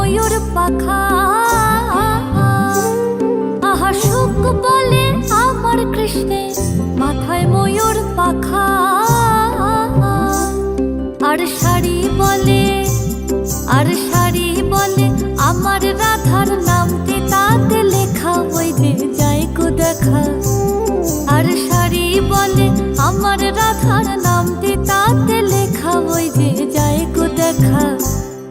ময়ূর পাখা। আহা সুখ বলে আমার মাথায় ময়ূর পাখা। আর শাড়ি বলে, আর শাড়ি বলে আমার রাধার নামটি তাতে লেখা ওই যাই গো দেখা। আর শাড়ি বলে আমার রাধার নামটি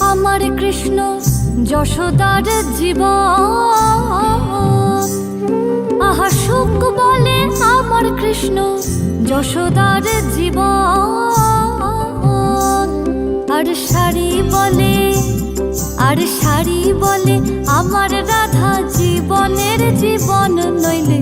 আমার কৃষ্ণ যশোদার জীবন। আহা, সুখ বলে আমার কৃষ্ণ যশোদার জীবন। আর শাড়ি বলে, আর শাড়ি বলে আমার রাধা জীবনের জীবন নইলে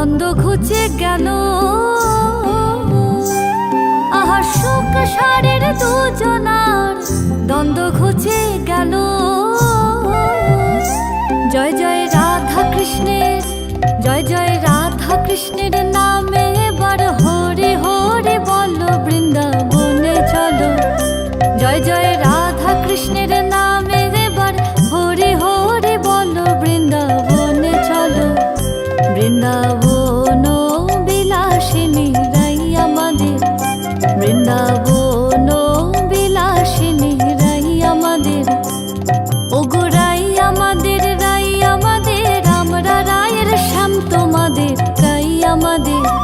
দ্বন্দ্ব ঘুচে গেল। আহা সুখ সারের দুজনার দ্বন্দ্ব ঘুচে গেল। জয় জয় রাধা কৃষ্ণের, জয় জয় রাধা কৃষ্ণের নাম। আমাদের তাই আমাদের।